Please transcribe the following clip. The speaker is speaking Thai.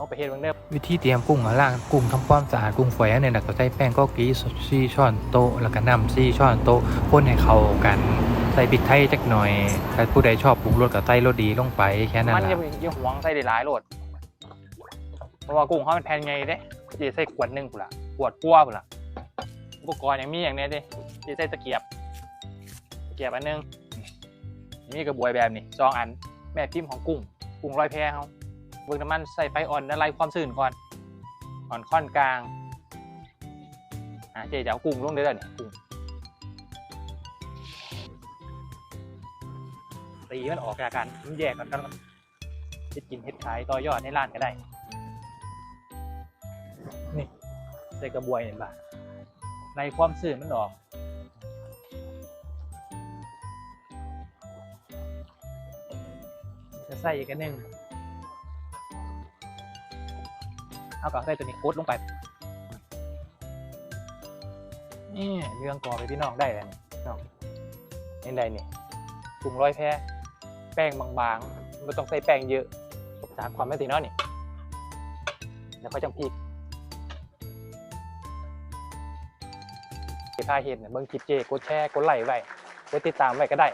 เอาไปเฮ็ดเบิ่งเด้อวิธีเตรียมกุ้งอะล้างกุ้งทำความสะอาดกุ้งฝอยอันนี้นะก็ใส่แป้งก็กีซี่ช้อนโต๊ะแล้วก็น้ำซี่ช้อนโต๊ะคนให้เข้ากันใส่พริกไทยจักหน่อยถ้าผู้ใดชอบปรุงรสก็ใส่รสดีลงไปแค่นั้นมันแหอย่าละอย่าหวงใส่ได้หลายโลดเพราะว่ากุ้งเขาเป็นแผ่นไงเด้สิใส่ขวดหนึงพุ่นล่ะขวดกลัวพุ่นล่ะอุปกรณ์อย่างมีอย่างเนี้ยเด้สิใส่ตะเกียบตะเกียบอันหนึงนี่กระบวยแบบนี้สองอันแม่พิมพ์ของกุ้งกุ้งลอยแพเฮา เบิ่งน้ำมันใส่ไฟอ่อนละลายความชื้นก่อน อ่อนค่อนกลาง อะเจ๊จะเอากุ้งลงเด้อเด้อนี่กุ้งตีมันออกจากกันมันแยกกันกันเฮ็ดกินเฮ็ดขายต่อยอดในร้านก็ได้ นี่ใส่กระบวยเห็นปะในความสื่นมันออกจะใส่อีกอันหนึ่ง เอากับใส่ตัวนี้โคตรลงไปนี่เรื่องกอไปพี่น้องได้แล้วนี่น้องเห็นได้นี่ปรุงร้อยแพ้แป้งบางๆไม่ต้องใส่แป้งเยอะจากความไม่ตีน้อนี่แล้วก็จังพริกเก็บผ้าเห็ดเนี่ยเบิ่งคลิปเจกดแชร์กดไลค์ไว้กดติดตามไว้ก็ได้